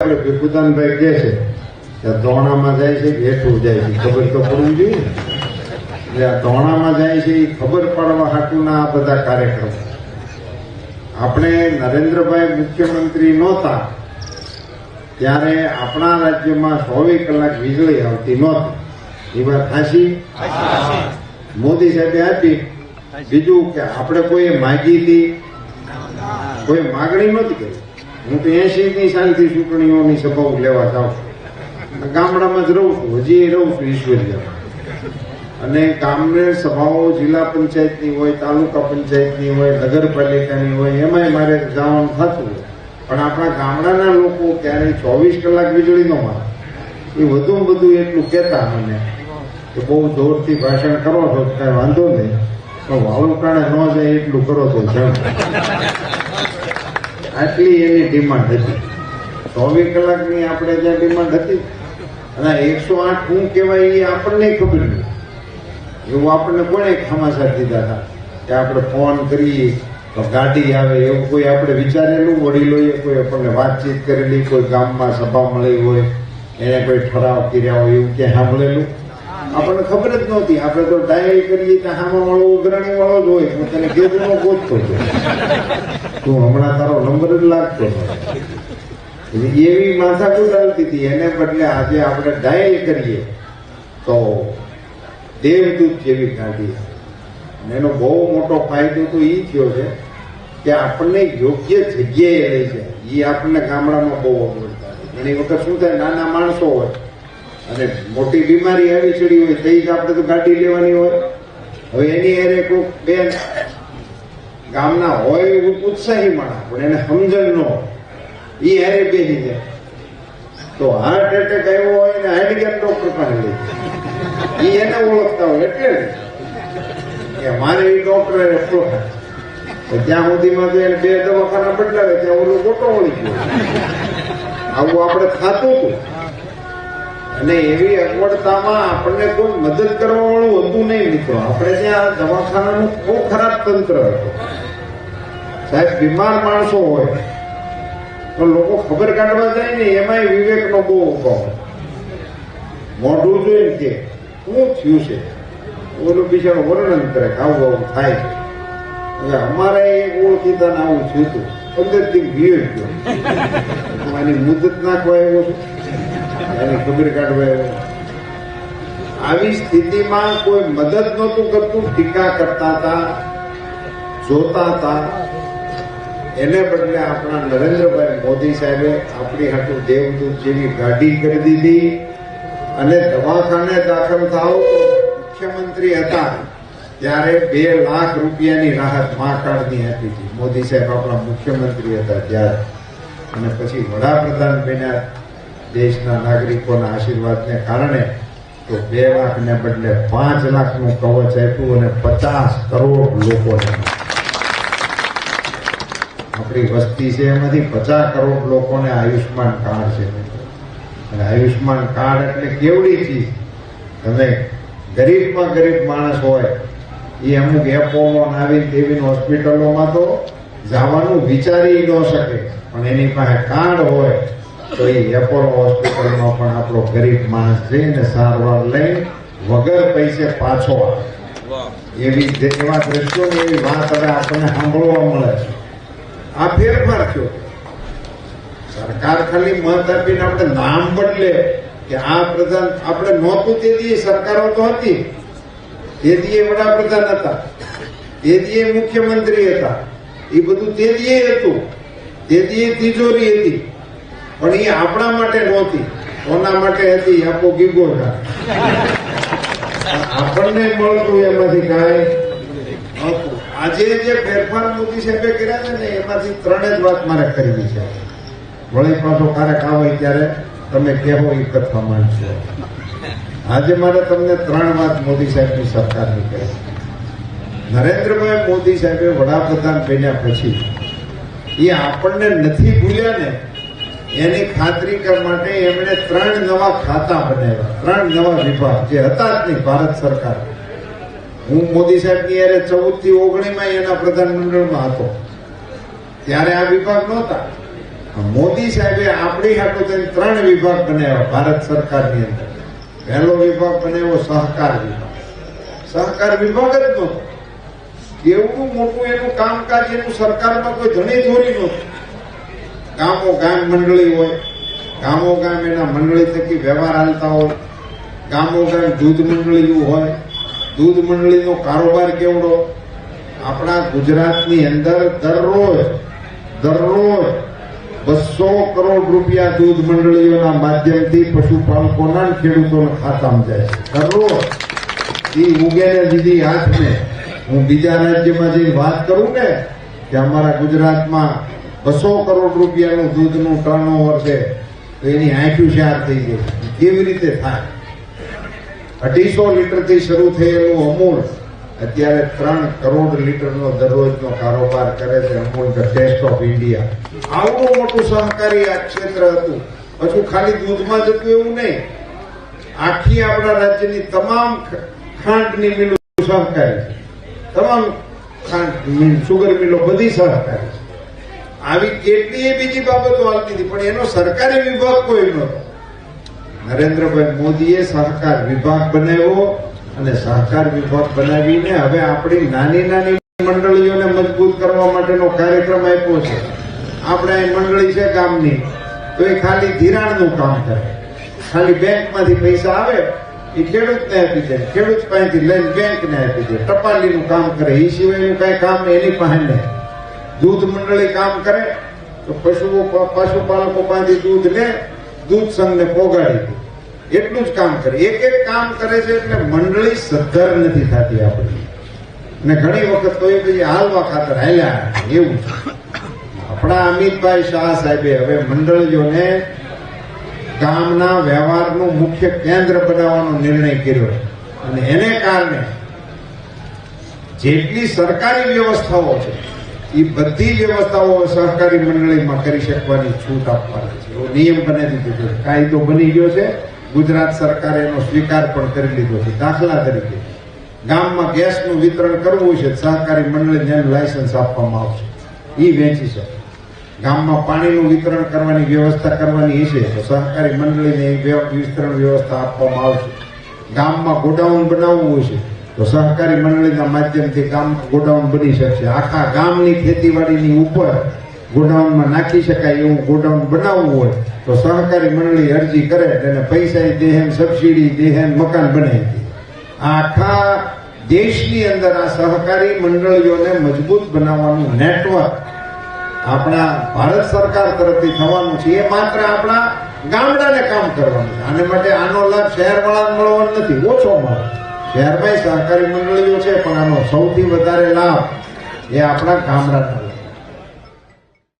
આપણે ભીખુદાનભાઈ કહે છે ધોણામાં જાય છે હેઠું જાય છે. ખબર તો પડવી જોઈએ એટલે આ ધોણામાં જાય છે એ ખબર પાડવા હાટુના આ બધા કાર્યક્રમો. આપણે નરેન્દ્રભાઈ મુખ્યમંત્રી નહોતા ત્યારે આપણા રાજ્યમાં ચોવીસ કલાક વીજળી આવતી નહોતી. એ વાત હાશી મોદી સાહેબે આપી. બીજું કે આપણે કોઈએ માગી હતી? કોઈ માગણી નહોતી કરી. હું તો એસી ની સાલથી ચૂંટણીઓની સભાઓ લેવા જાઉં છું. ગામડામાં જ રહું છું, હજી રહું છું ઈશ્વરિયામાં. અને ગામને સભાઓ જિલ્લા પંચાયતની હોય, તાલુકા પંચાયતની હોય, નગરપાલિકાની હોય, એમાંય મારે જવાનું થતું પણ આપણા ગામડાના લોકો ક્યારેય ચોવીસ કલાક વીજળી ન મારે. એ વધુ બધું એટલું કહેતા મને કે બહુ જોરથી ભાષણ કરો છો, કાંઈ વાંધો નહીં. પણ વાળુકાણે ન જાય એટલું કરો તો જમ આટલી એની ડિમાન્ડ હતી. ચોવીસ કલાકની આપણે જ્યાં ડિમાન્ડ હતી, અને એકસો આઠ શું કહેવાય એ આપણને ખબર નહીં. એવું આપણને કોણે ખામાસાર દીધા હતા? કે આપણે ફોન કરીએ, તો ગાડી આવે, એવું કોઈ આપણે વિચારેલું? વડીલોએ કોઈ આપણને વાતચીત કરેલી, કોઈ ગામમાં સભા મળી હોય, એને કોઈ ઠરાવ કર્યા હોય, એવું ક્યાંય સાંભળેલું? આપણને ખબર જ નહોતી. આપણે તો ડાયલ કરીએ કે હામાં વાળો ઉઘરાણી વાળો જ હોય હું તને નો ગોતતો હતો તું હમણાં તારો નંબર જ લાગતો એવી માથાકૂટ આવતી હતી. એને બદલે આજે આપણે ડાયલ કરીએ. તો દેવદૂત જેવી ગાડી એનો બહુ મોટો ફાયદો તો એ થયો છે કે આપણને યોગ્ય જગ્યાએ લઈ જાય. એ આપણને ગામડામાં બહુ અગવડતા ઘણી વખત શું થાય, નાના માણસો હોય અને મોટી બીમારી આવી ચડી હોય તો જ આપણે તો ગાડી લેવાની હોય. હવે એની અરે કોઈક બેન ગામના હોય એવું ઉત્સાહી માણસ, પણ એને સમજણ ન હોય. એ હારે બેસી જાય. તો હાર્ટ એટેક આવ્યો હોય ને હેન્ડીકેપ ડોક્ટર પાસે લઈ એ એને ઓળખતા હોય, એટલે કે મારે એ ડોક્ટર એટલો ત્યાં સુધીમાં તો એને બે દવાખાના બદલાવે ત્યાં ઓલું ગોટો વળી ગયો. આવું આપણે ખાતું હતું. અને એવી અગવડતામાં આપણને કોઈ મદદ કરવા વાળું હતું નહીં મિત્રો. આપણે ત્યાં દવાખાનાનું બહુ ખરાબ તંત્ર હતું. સાહેબ, બીમાર માણસો હોય. તો લોકો ખબર કાઢવા જાય ને, એમાંય વિવેકનો બહુ ઓછો મોઢું જોઈને કે, શું થયું છે? ઓલું બિચારો વર્ણન કરે, આવું આવું થાય છે. એટલે અમારે એ ઓળખીતા આવું થયું હતું. પંદર દિન ગયો. એની મુદત નાખવા એવો આવી સ્થિતિમાં કોઈ મદદ નહોતું કરતું, ટીકા કરતા હતા, જોતા હતા. એને બદલે આપણા નરેન્દ્રભાઈ મોદી સાહેબે આપણી હાટું દેવદૂત ગાડી કરી દીધી અને દવાખાને દાખલ થાવ મુખ્યમંત્રી હતા ત્યારે બે લાખ રૂપિયાની રાહત મા આપી હતી. મોદી સાહેબ આપણા મુખ્યમંત્રી હતા ત્યારે. અને પછી વડાપ્રધાન બન્યા. દેશના નાગરિકોના આશીર્વાદને કારણે તો બે લાખને બદલે પાંચ લાખનું કવચ આપ્યું અને પચાસ કરોડ લોકોને આપણી વસ્તી છે એમાંથી પચાસ કરોડ લોકોને આયુષ્માન કાર્ડ છે. અને આયુષ્માન કાર્ડ એટલે કેવડી ચીજ? તમે ગરીબમાં ગરીબ માણસ હોય એ અમુક એપોલો નાવી દેવી હોસ્પિટલોમાં તો જવાનું વિચારી ન શકે. પણ એની પાસે કાર્ડ હોય તો એ એપોલો હોસ્પિટલમાં પણ આપણો ગરીબ માણસ જઈને સારવાર લઈ વગર પૈસે પાછો આવે. એવી એવા દ્રશ્યોની એવી વાત હવે આપણને સાંભળવા મળે છે. આ ફેરફાર થયો. સરકાર ખાલી મત આપીને આપણે નામ બદલે કે આ પ્રધાન આપણે નહોતું તે દીએ સરકારો તો હતી. તે દીએ વડાપ્રધાન હતા. તે દીએ મુખ્યમંત્રી હતા. એ બધું તે દીએ હતું. તે દીએ તિજોરી હતી. પણ એ આપણા માટે નહોતી. કોના માટે હતી આપો ગીગોટા આપણને મળતું એમાંથી કાંઈ. આજે જે ફેરફાર મોદી સાહેબે કર્યા છે ને, એમાંથી ત્રણે જ વાત મારે કરવી છે. વળી પાછો ક્યારેક આવે ત્યારે તમે કહેવો એ કથા માંડશો આજે મારે તમને ત્રણ વાત મોદી સાહેબની સરકારની કહી નરેન્દ્રભાઈ મોદી સાહેબે વડાપ્રધાન બન્યા પછી એ આપણને નથી ભૂલ્યા ને એની ખાતરી કરવા માટે એમણે ત્રણ નવા ખાતા બનાવ્યા. ત્રણ નવા વિભાગ, જે હતા જ નહીં, ભારત સરકાર. હું મોદી સાહેબની યારે ચૌદથી ઓગણીમાં એના પ્રધાનમંડળમાં હતો. ત્યારે આ વિભાગ નહોતા. મોદી સાહેબે આપણી હાટો તેને ત્રણ વિભાગ બનાવ્યા ભારત સરકારની અંદર. પહેલો વિભાગ બનાવ્યો સહકાર વિભાગ. સહકાર વિભાગ જ નહોતો. કેવું મોટું એનું કામકાજ એનું સરકારમાં કોઈ ધણી ધોરી નહોતું. ગામો ગામ મંડળી હોય, ગામો ગામ એના મંડળી થકી વ્યવહાર હાલતા હોય, ગામો ગામ દૂધ મંડળીનું હોય, દૂધ મંડળીનો કારોબાર કેવડો? આપણા ગુજરાતની અંદર દરરોજ દરરોજ બસો કરોડ રૂપિયા દૂધ મંડળીઓના માધ્યમથી પશુપાલકોના ખેડૂતોના ખાતામાં જાય છે. દરરોજ. એ ઉગેને દીધી હાથને. હું બીજા રાજ્યમાં જઈને વાત કરું ને, કે અમારા ગુજરાતમાં બસો કરોડ રૂપિયાનું દૂધનું ટર્નઓવર છે, તો એની આંખ્યું શાર થઈ ગઈ. કેવી રીતે થાય? અઢીસો લીટરથી શરૂ થયેલું અમૂલ અત્યારે ત્રણ કરોડ લીટરનો દરરોજનો કારોબાર કરે છે. Amul the taste of India. આવડું મોટું સહકારી આ ક્ષેત્ર હતું. હજુ ખાલી દૂધમાં જતું એવું નહીં. આખી આપણા રાજ્યની તમામ ખાંડની મિલો સહકારી તમામ ખાંડ મિલ, સુગર મિલો બધી સહકારી છે. આવી કેટલીય બીજી બાબતો આવતી હતી, પણ એનો સરકારી વિભાગ કોઈ નહોતો. નરેન્દ્રભાઈ મોદીએ સહકાર વિભાગ બનાવ્યો અને સહકાર વિભાગ બનાવીને હવે આપણી નાની નાની મંડળીઓને મજબૂત કરવા માટેનો કાર્યક્રમ આપ્યો છે. આપણે મંડળી છે ગામની, તો એ ખાલી ધિરાણનું કામ કરે. ખાલી બેંકમાંથી પૈસા આવે, એ ખેડૂતને આપી દે, ખેડૂત પાસેથી લઈને બેંકને આપી દે, ટપાલીનું કામ કરે, એ સિવાયનું કાંઈ કામ એની પાસે નહીં. દૂધ મંડળી કામ કરે, તો પશુઓ પશુપાલકો પાસેથી દૂધ લે, દૂધ સંઘને પોગાડી દે. એટલું જ કામ કરે. એક એક કામ કરે છે એટલે મંડળી સદ્ધર નથી થતી આપણી. અને ઘણી વખત તો એ પછી હાલવા ખાતર હાલ્યા એવું આપણા અમિતભાઈ શાહ સાહેબે હવે મંડળીઓને ગામના વ્યવહારનું મુખ્ય કેન્દ્ર બનાવવાનો નિર્ણય કર્યો અને એને કારણે જેટલી સરકારી વ્યવસ્થાઓ છે એ બધી વ્યવસ્થાઓ સહકારી મંડળીમાં કરી શકવાની છૂટ આપવાની છે એવો નિયમ બનાવી દીધો છે કાયદો બની ગયો છે ગુજરાત સરકારે એનો સ્વીકાર પણ કરી લીધો છે દાખલા તરીકે ગામમાં ગેસનું વિતરણ કરવું છે સહકારી મંડળીને લાયસન્સ આપવામાં આવશે એ વેચી શકે ગામમાં પાણીનું વિતરણ કરવાની વ્યવસ્થા કરવાની હશે તો સહકારી મંડળીને વિતરણ વ્યવસ્થા આપવામાં આવશે ગામમાં ગોડાઉન બનાવવું હશે તો સહકારી મંડળીના માધ્યમથી ગામ ગોડાઉન બની શકશે. આખા ગામની ખેતીવાડીની ઉપર ગોડાઉનમાં નાખી શકાય એવું ગોડાઉન બનાવવું હોય તો સહકારી મંડળી અરજી કરે એને પૈસા દેહેમ સબસિડી દેહેમ મકાન બનાવી આખા દેશની અંદર આ સહકારી મંડળીઓને મજબૂત બનાવવાનું નેટવર્ક આપણા ભારત સરકાર તરફથી થવાનું છે. એ માત્ર આપણા ગામડાને કામ કરવાનું છે. આને માટે આનો લાભ શહેરવાળાને મળવાનો નથી, ઓછો મળે. શહેરમાં સહકારી મંડળીઓ છે પણ આનો સૌથી વધારે લાભ એ આપણા ગામડાના